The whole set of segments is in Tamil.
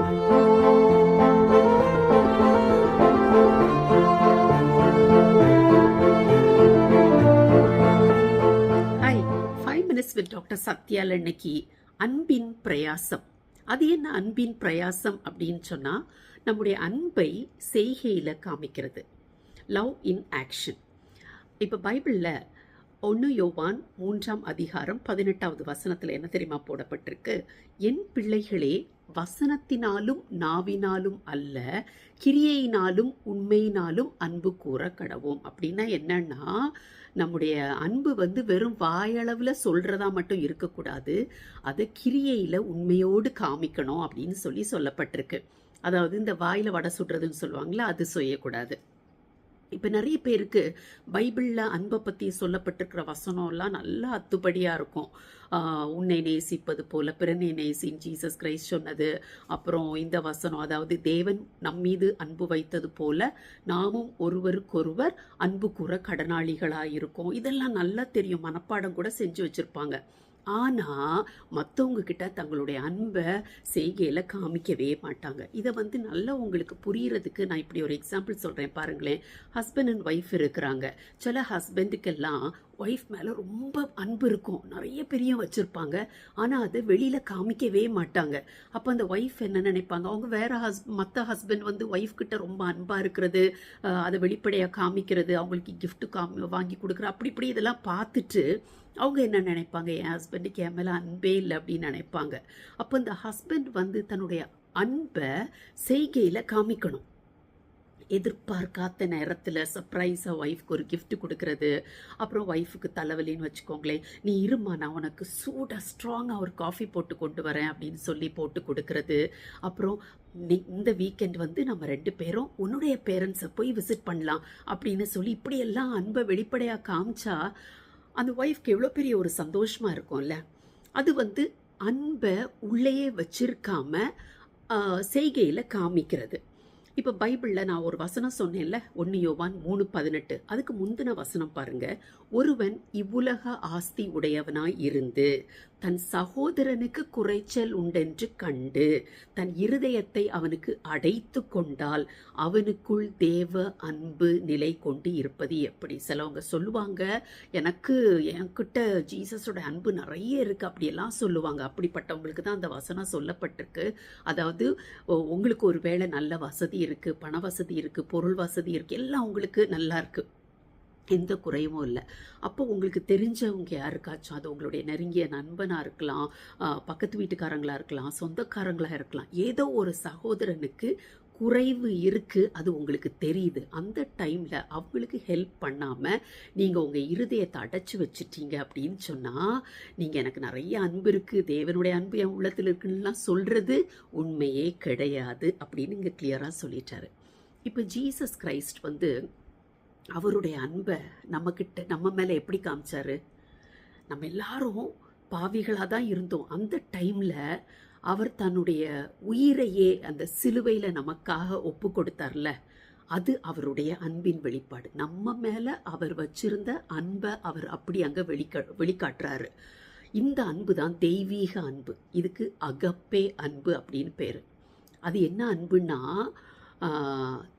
ஃபைவ் மினிட்ஸ் வித் டாக்டர் சத்யால இன்னைக்கு அன்பின் பிரயாசம். அது என்ன அன்பின் பிரயாசம் அப்படின்னு சொன்னால் நம்முடைய அன்பை செய்கையில் காமிக்கிறது. லவ் இன் ஆக்ஷன் இப்போ பைபிளில் ஒன்று யோவான் மூன்றாம் அதிகாரம் பதினெட்டாவது வசனத்தில் என்ன தெரியுமா போடப்பட்டிருக்கு? என் பிள்ளைகளே வசனத்தினாலும் நாவினாலும் அல்ல கிரியையினாலும் உண்மையினாலும் அன்பு கூற கடவோம். அப்படின்னா என்னன்னா நம்முடைய அன்பு வந்து வெறும் வாயளவில் சொல்கிறதா மட்டும் இருக்கக்கூடாது அதை கிரியையில் உண்மையோடு காமிக்கணும் அப்படின்னு சொல்லி சொல்லப்பட்டிருக்கு. அதாவது இந்த வாயில் வடை சுடுறதுன்னு சொல்லுவாங்களே அது செய்யக்கூடாது. இப்போ நிறைய பேருக்கு பைபிளில் அன்பை பற்றி சொல்லப்பட்டிருக்கிற வசனம்லாம் நல்லா அத்துப்படியாக இருக்கும். உன்னை நேசிப்பது போல பிறனை நேசின் ஜீசஸ் கிரைஸ்ட் சொன்னது. அப்புறம் இந்த வசனம் அதாவது தேவன் நம்மீது அன்பு வைத்தது போல நாமும் ஒருவருக்கொருவர் அன்பு கூற கடனாளிகளாக இருக்கோம் இதெல்லாம் நல்லா தெரியும். மனப்பாடம் கூட செஞ்சு வச்சுருப்பாங்க. ஆனால் மற்றவங்க கிட்ட தங்களுடைய அன்பை செய்கையில் காமிக்கவே மாட்டாங்க. இதை வந்து நல்லா உங்களுக்கு புரியறதுக்கு நான் இப்படி ஒரு எக்ஸாம்பிள் சொல்கிறேன் பாருங்களேன். ஹஸ்பண்ட் அண்ட் ஒய்ஃப் இருக்கிறாங்க. சில ஹஸ்பண்டுக்கெல்லாம் ஒய்ஃப் மேலே ரொம்ப அன்பு இருக்கும். நிறைய பெரிய வச்சுருப்பாங்க. ஆனால் அதை வெளியில் காமிக்கவே மாட்டாங்க. அப்போ அந்த ஒய்ஃப் என்ன நினைப்பாங்க? அவங்க வேறு ஹஸ் மற்ற ஹஸ்பண்ட் வந்து ஒய்ஃப் கிட்ட ரொம்ப அன்பாக இருக்கிறது அதை வெளிப்படையாக காமிக்கிறது அவங்களுக்கு கிஃப்ட் காமி வாங்கி கொடுக்குற அப்படி இப்படி இதெல்லாம் பார்த்துட்டு அவங்க என்ன நினைப்பாங்க? என் ஹஸ்பண்டுக்கு என் மேலே அன்பே இல்லை அப்படின்னு நினைப்பாங்க. அப்போ இந்த ஹஸ்பண்ட் வந்து தன்னுடைய அன்பை செய்கையில் காமிக்கணும். எதிர்பார்க்காத நேரத்தில் சர்ப்ரைஸாக ஒய்ஃப்க்கு ஒரு கிஃப்ட் கொடுக்கறது. அப்புறம் ஒய்ஃபுக்கு தலைவலின்னு வச்சுக்கோங்களேன். நீ இருமா நான் உனக்கு சூடாக ஸ்ட்ராங்காக ஒரு காஃபி போட்டு கொண்டு வரேன் அப்படின்னு சொல்லி போட்டு கொடுக்கறது. அப்புறம் நீ இந்த வீக்கெண்ட் வந்து நம்ம ரெண்டு பேரும் உன்னுடைய பேரண்ட்ஸை போய் விசிட் பண்ணலாம் அப்படின்னு சொல்லி இப்படியெல்லாம் அன்பை வெளிப்படையாக காமிச்சா அந்த ஒய்ஃப்க்கு எவ்வளோ பெரிய ஒரு சந்தோஷமாக இருக்கும்ல. அது வந்து அன்பை உள்ளேயே வச்சிருக்காம செய்கையில் காமிக்கிறது. இப்போ பைபிளில் நான் ஒரு வசனம் சொன்னேன்ல ஒன்று யோவான் மூணு பதினெட்டு. அதுக்கு முந்தின வசனம் பாருங்க. ஒருவன் இவ்வுலக ஆஸ்தி உடையவனாய் இருந்து தன் சகோதரனுக்கு குறைச்சல் உண்டென்று கண்டு தன் இருதயத்தை அவனுக்கு அடைத்து கொண்டால் அவனுக்குள் தேவ அன்பு நிலை கொண்டு இருப்பது எப்படி? சிலவங்க சொல்லுவாங்க எனக்கு என்கிட்ட ஜீசஸோட அன்பு நிறைய இருக்கு அப்படியெல்லாம் சொல்லுவாங்க. அப்படிப்பட்டவங்களுக்கு தான் அந்த வசனம் சொல்லப்பட்டிருக்கு. அதாவது உங்களுக்கு ஒரு வேளை நல்ல வசதி இருக்கு பண வசதி இருக்கு பொருள் வசதி இருக்கு எல்லாம் உங்களுக்கு நல்லா இருக்கு. எந்த குறையும் இல்லை. அப்போ உங்களுக்கு தெரிஞ்சவங்க யாருக்காச்சும் அது உங்களுடைய நெருங்கிய நண்பனாக இருக்கலாம் ஆஹ் பக்கத்து வீட்டுக்காரங்களா இருக்கலாம் சொந்தக்காரங்களா இருக்கலாம் ஏதோ ஒரு சகோதரனுக்கு குறைவு இருக்குது அது உங்களுக்கு தெரியுது. அந்த டைமில் அவங்களுக்கு ஹெல்ப் பண்ணாமல் நீங்கள் உங்கள் இருதயத்தை அடைச்சி வச்சுட்டீங்க அப்படின்னு சொன்னால் நீங்கள் எனக்கு நிறைய அன்பு இருக்குது தேவனுடைய அன்பு என் உள்ளத்தில் இருக்குன்னுலாம் சொல்கிறது உண்மையே கிடையாது அப்படின்னு இங்கே கிளியராக சொல்லிட்டாரு. இப்போ ஜீசஸ் கிரைஸ்ட் வந்து அவருடைய அன்பை நம்மக்கிட்ட நம்ம மேலே எப்படி காமிச்சாரு? நம்ம எல்லாரும் பாவிகளாக தான் இருந்தோம். அந்த டைமில் அவர் தன்னுடைய உயிரையே அந்த சிலுவையில் நமக்காக ஒப்பு கொடுத்தார்ல அது அவருடைய அன்பின் வெளிப்பாடு. நம்ம மேலே அவர் வச்சிருந்த அன்பை அவர் அப்படி அங்கே வெளிக்கா வெளிக்காட்டுறாரு. இந்த அன்பு தான் தெய்வீக அன்பு. இதுக்கு அகப்பே அன்பு அப்படின்னு பேர். அது என்ன அன்புன்னா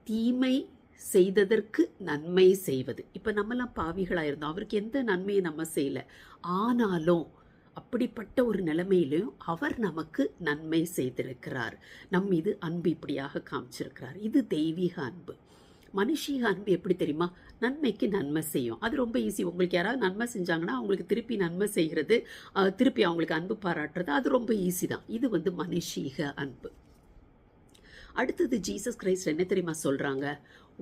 தீமை செய்ததற்கு நன்மை செய்வது. இப்போ நம்மலாம் பாவிகளாக இருந்தோம் அவருக்கு எந்த நன்மையை நம்ம செய்யலை? ஆனாலும் அப்படிப்பட்ட ஒரு நிலைமையிலையும் அவர் நமக்கு நன்மை செய்திருக்கிறார். நம் மீது அன்பு இப்படியாக காமிச்சிருக்கிறார். இது தெய்வீக அன்பு. மனுஷீக அன்பு எப்படி தெரியுமா? நன்மைக்கு நன்மை செய்யும். அது ரொம்ப ஈஸி உங்களுக்கு யாராவது நன்மை செஞ்சாங்கன்னா அவங்களுக்கு திருப்பி நன்மை செய்கிறது திருப்பி அவங்களுக்கு அன்பு பாராட்டுறது அது ரொம்ப ஈஸி தான். இது வந்து மனுஷீக அன்பு. அடுத்தது ஜீசஸ் கிரைஸ்ட் என்ன தெரியுமா சொல்கிறாங்க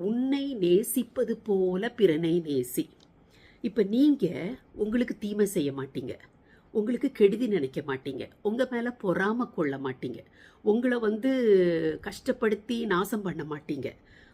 உன்னை நேசிப்பது போல பிறனை நேசி. இப்போ நீங்கள் உங்களுக்கு தீமை செய்ய மாட்டீங்க. உங்களுக்கு கெடுதி நினைக்க மாட்டீங்க. உங்க மேலே பொறாம கொள்ள மாட்டீங்க. உங்களை வந்து கஷ்டப்படுத்தி நாசம் பண்ண மாட்டீங்க.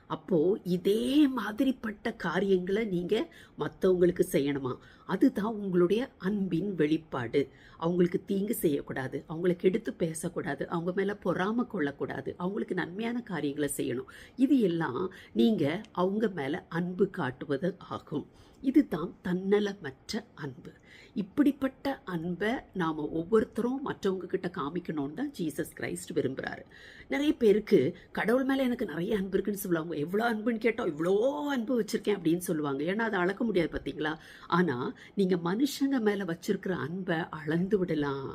அப்போ இதே மாதிரிப்பட்ட காரியங்களை நீங்க மற்றவங்களுக்கு செய்யணுமா? அதுதான் உங்களுடைய அன்பின் வெளிப்பாடு. அவங்களுக்கு தீங்கு செய்யக்கூடாது. அவங்களுக்கு எடுத்து பேசக்கூடாது. அவங்க மேலே பொறாம கொள்ளக்கூடாது. அவங்களுக்கு நன்மையான காரியங்களை செய்யணும். இது எல்லாம் நீங்கள் அவங்க மேலே அன்பு காட்டுவது ஆகும். இதுதான் தன்னலமற்ற அன்பு. இப்படிப்பட்ட அன்பை நாம் ஒவ்வொருத்தரும் மற்றவங்க கிட்ட காமிக்கணும்னு தான் ஜீசஸ் கிரைஸ்ட் விரும்புகிறாரு நிறைய பேருக்கு கடவுள் மேலே எனக்கு நிறைய அன்பு இருக்குன்னு சொல்லுவாங்க. எவ்வளோ அன்புன்னு கேட்டால் இவ்வளோ அன்பு வச்சுருக்கேன் அப்படின்னு சொல்லுவாங்க. ஏன்னா அதை அளக்க முடியாது பார்த்தீங்களா ஆனால் நீங்கள் மனுஷங்க மேலே வச்சிருக்கிற அன்பை அளந்து விடலாம்.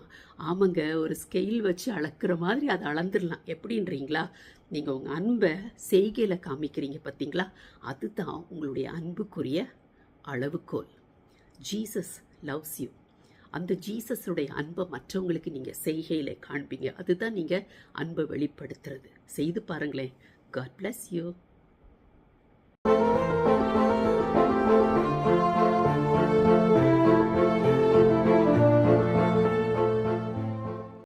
ஆமாங்க ஒரு ஸ்கெயில் வச்சு அளக்குற மாதிரி அதை அளந்துடலாம். எப்படின்றீங்களா? நீங்கள் உங்கள் அன்பை செய்கையில் காமிக்கிறீங்க பார்த்தீங்களா அதுதான் உங்களுடைய அன்புக்குரிய அளவுகோல். ஜீசஸ் லவ்ஸ் யூ அந்த ஜீசஸுடைய அன்பை மற்றவங்களுக்கு நீங்கள் செய்கையில் காண்பீங்க. அதுதான் நீங்கள் அன்பை வெளிப்படுத்துறது. செய்து பாருங்களேன். God bless you